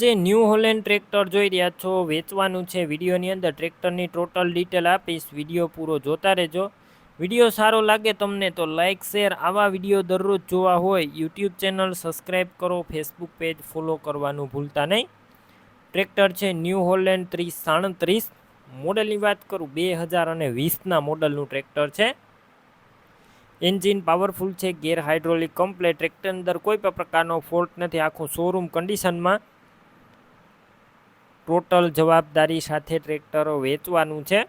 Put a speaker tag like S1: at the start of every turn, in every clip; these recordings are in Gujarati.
S1: જે ન્યૂ હોલેન્ડ ટ્રેક્ટર જોઈ રહ્યા છો, વેચવાનું છે વિડીયોની અંદર. ટ્રેક્ટરની ટોટલ ડિટેલ આપીશ, વીડિયો પૂરો જોતા રહેજો. વીડિયો સારો લાગે તમને તો લાઇક શેર આવા વીડિયો દરરોજ જોવા હોય. યુટ્યુબ ચેનલ સબસ્ક્રાઈબ કરો, ફેસબુક પેજ ફોલો કરવાનું ભૂલતા નહીં. ટ્રેક્ટર છે ન્યૂ હોલેન્ડ ત્રીસ સાડત્રીસ. મોડલની વાત કરું, બે હજાર અને વીસના મોડલનું ટ્રેક્ટર છે. એન્જિન પાવરફુલ છે, ગેર હાઇડ્રોલિક, કમ્પ્લેટ. ટ્રેક્ટર અંદર કોઈ પણ પ્રકારનો ફોલ્ટ નથી. આખું શોરૂમ કન્ડિશનમાં ટોટલ જવાબદારી સાથે ટ્રેક્ટરો વેચવાનું છે.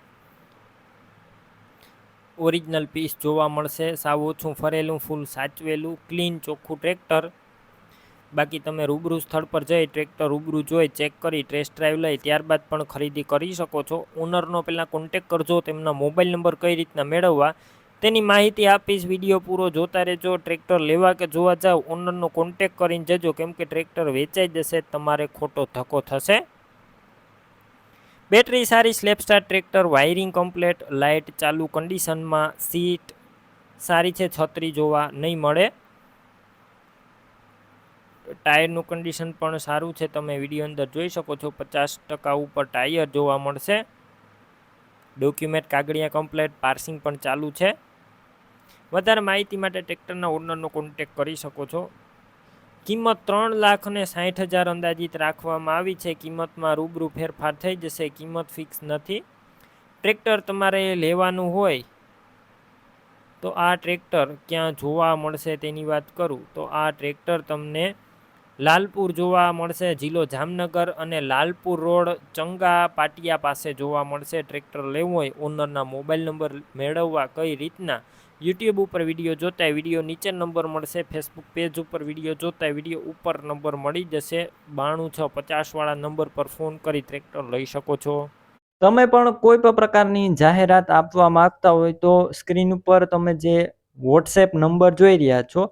S1: ઓરિજિનલ પીસ જોવા મળશે. સાવ ઓછું ફરેલું, ફૂલ સાચવેલું, ક્લીન ચોખ્ખું ટ્રેક્ટર. બાકી તમે રૂબરૂ સ્થળ પર જઈ ટ્રેક્ટર રૂબરૂ જોઈ, ચેક કરી, ટેસ્ટ ડ્રાઈવ લઈ, ત્યારબાદ પણ ખરીદી કરી શકો છો. ઓનરનો પહેલાં કોન્ટેક કરજો, તેમના મોબાઈલ નંબર કઈ રીતના મેળવવા, તેની માહિતી આપીશ. વીડિયો પૂરો જોતા રહેજો, ટ્રેક્ટર લેવા કે જોવા જાવ, ઓનરનો કોન્ટેક કરીને જજો, કેમ કે ટ્રેક્ટર વેચાઈ જશે, તમારે ખોટો ધક્કો થશે. બેટરી સારી, સ્લેપસ્ટાર ટ્રેક્ટર, વાયરિંગ કમ્પ્લેટ, લાઇટ, ચાલુ કન્ડિશનમાં સીટ સારી છે, છત્રી જોવા નહીં મળે. ટાયરનું કન્ડિશન પણ સારું છે, તમે વીડિયો અંદર જોઈ શકો છો, પચાસ ટકા ઉપર ટાયર જોવા મળશે. ડોક્યુમેન્ટ કાગળિયા કમ્પ્લેટ, પાર્સિંગ પણ ચાલુ છે. વધારે માહિતી માટે ટ્રેક્ટરના ઓનરનો કોન્ટેક કરી શકો છો. કિંમત ત્રણ લાખ અને સાઠ હજાર અંદાજિત રાખવામાં આવી છે. કિંમતમાં રૂબરૂ ફેરફાર થઈ જશે. કિંમત ફિક્સ નથી. ટ્રેક્ટર તમારે લેવાનું હોય તો આ ટ્રેક્ટર ક્યાં જોવા મળશે તેની વાત કરું. તો આ ટ્રેક્ટર તમને લાલપુર જોવા મળશે, જિલ્લો જામનગર અને લાલપુર રોડ ચંગા પાટિયા પાસે જોવા મળશે. ટ્રેક્ટર લેવું હોય, ઓનરના મોબાઈલ નંબર મેળવવા કઈ રીતના? યુટ્યુબ ઉપર વીડિયો જોતા વીડિયો નીચે નંબર મળશે, ફેસબુક પેજ ઉપર વીડિયો જોતા વીડિયો ઉપર નંબર મળી જશે. બાણું છ પચાસવાળા નંબર પર ફોન કરી ટ્રેક્ટર લઈ શકો છો.
S2: તમે પણ કોઈ પણ પ્રકારની જાહેરાત આપવા માંગતા હોય તો સ્ક્રીન ઉપર તમે જે વોટ્સએપ નંબર જોઈ રહ્યા છો